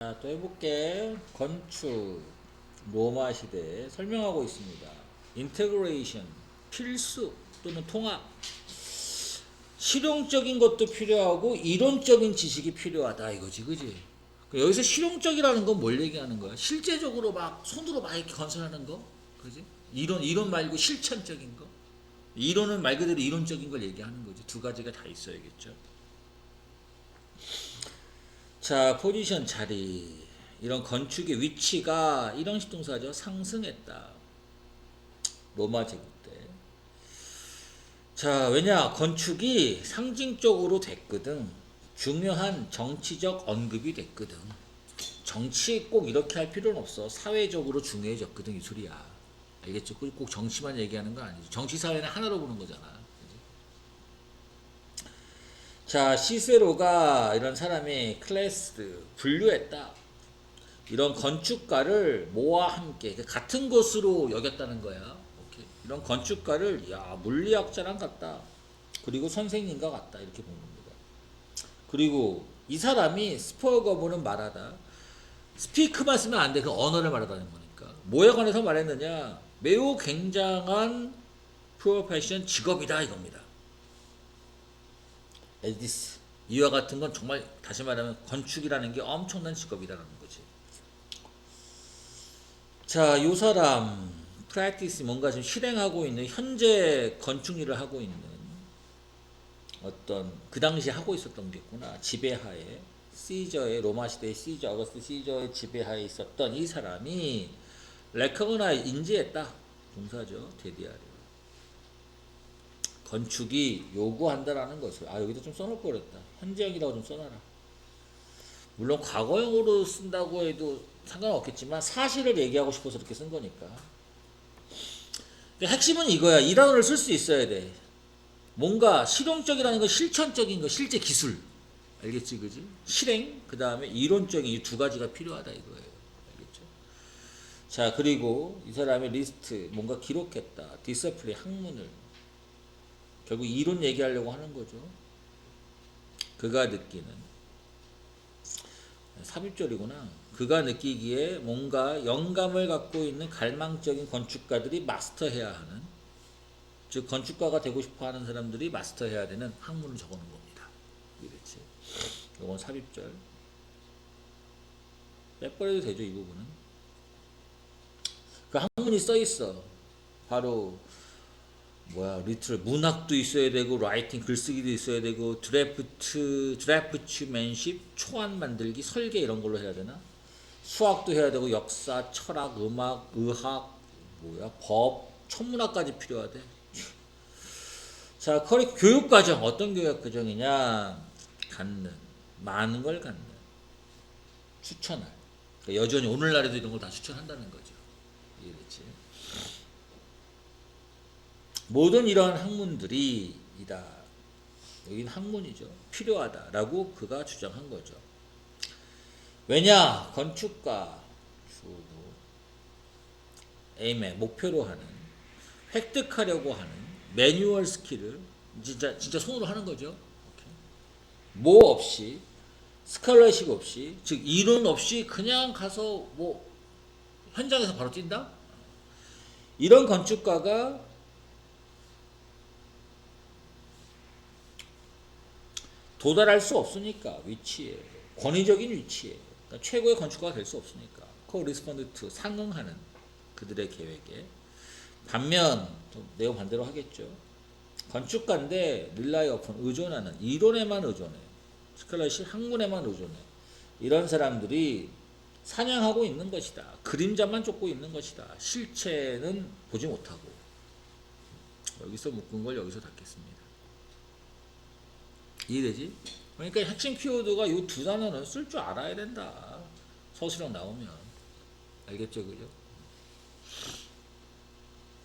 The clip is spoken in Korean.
자, 또 해볼게. 건축, 로마 시대 설명하고 있습니다. 인테그레이션, 필수 또는 통합. 실용적인 것도 필요하고 이론적인 지식이 필요하다 이거지, 그지? 여기서 실용적이라는 건 뭘 얘기하는 거야? 실제적으로 막 손으로 막 이렇게 건설하는 거, 그지? 이론 이론 말고 실천적인 거. 이론은 말 그대로 이론적인 걸 얘기하는 거지. 두 가지가 다 있어야겠죠. 자, 포지션 자리. 이런 건축의 위치가 이런 시동사죠. 상승했다. 로마 제국 때. 자, 왜냐? 건축이 상징적으로 됐거든. 중요한 정치적 언급이 됐거든. 정치 꼭 이렇게 할 필요는 없어. 사회적으로 중요해졌거든, 이 소리야. 알겠죠? 꼭- 꼭 정치만 얘기하는 건 아니죠. 정치 사회는 하나로 보는 거잖아. 자, 시세로가 이런 사람이 클래스 분류했다. 이런 건축가를 뭐와 함께 그 같은 것으로 여겼다는 거야. 오케이. 이런 건축가를 야 물리학자랑 같다. 그리고 선생님과 같다 이렇게 보는 겁니다. 그리고 이 사람이 스포어거브는 말하다. 스피크만 쓰면 안 돼. 그 언어를 말하다는 거니까. 뭐에 관해서 말했느냐? 매우 굉장한 프로페션 직업이다 이겁니다. 에디스 이와 같은 건 정말 다시 말하면 건축이라는 게 엄청난 직업이라는 거지. 자, 요 사람 프랙티스 뭔가 지금 실행하고 있는 현재 건축 일을 하고 있는 어떤 그 당시 하고 있었던 게 있구나. 지배하에 시저의 로마 시대의 시저 어거스트 시저의 지배하에 있었던 이 사람이 레커그나 인지했다. 동사죠. 데디아를. 건축이 요구한다라는 것을 아 여기다 좀 써놓을 걸 그랬다. 현재형이라고 좀 써놔라. 물론 과거형으로 쓴다고 해도 상관없겠지만 사실을 얘기하고 싶어서 이렇게 쓴 거니까. 근데 핵심은 이거야. 이 단어를 쓸 수 있어야 돼. 뭔가 실용적이라는 건 실천적인 거 실제 기술. 알겠지 그지? 실행 그 다음에 이론적인 이 두 가지가 필요하다 이거예요. 알겠죠? 자 그리고 이 사람의 리스트 뭔가 기록했다. 디서플리 학문을 결국 이론 얘기하려고 하는 거죠. 그가 느끼는 삽입절이구나. 그가 느끼기에 뭔가 영감을 갖고 있는 갈망적인 건축가들이 마스터해야 하는 즉 건축가가 되고 싶어 하는 사람들이 마스터해야 되는 학문을 적어 놓은 겁니다. 이렇지. 이건 삽입절. 빼버려도 되죠 이 부분은. 그 학문이 써 있어. 바로 뭐야 리틀 문학도 있어야 되고 라이팅 글쓰기도 있어야 되고 드래프트 드래프트맨십 초안 만들기 설계 이런 걸로 해야 되나? 수학도 해야 되고 역사 철학 음악 의학 뭐야 법 천문학까지 필요하대. 자 커리 교육 과정 어떤 교육 과정이냐? 갖는 많은 걸 갖는. 추천할. 그러니까 여전히 오늘날에도 이런 걸 다 추천한다는 거죠. 이해됐지 모든 이러한 학문들이 이다. 여기는 학문이죠. 필요하다라고 그가 주장한 거죠. 왜냐? 건축가 주로 에임에 목표로 하는 획득하려고 하는 매뉴얼 스킬을 진짜 진짜 손으로 하는 거죠. 뭐 없이 스칼러십 없이 즉 이론 없이 그냥 가서 뭐 현장에서 바로 뛴다? 이런 건축가가 도달할 수 없으니까 위치에 권위적인 위치에. 그러니까 최고의 건축가가 될 수 없으니까. 코리스폰드트 상응하는 그들의 계획에. 반면 또 내용 반대로 하겠죠. 건축가인데 릴라이 어폰 의존하는 이론에만 의존해. 스칼러십 학문에만 의존해. 이런 사람들이 사냥하고 있는 것이다. 그림자만 쫓고 있는 것이다. 실체는 보지 못하고. 여기서 묶은 걸 여기서 닫겠습니다 이해되지? 그러니까 핵심 키워드가 이 두 단어는 쓸 줄 알아야 된다. 서술형 나오면. 알겠죠, 그죠?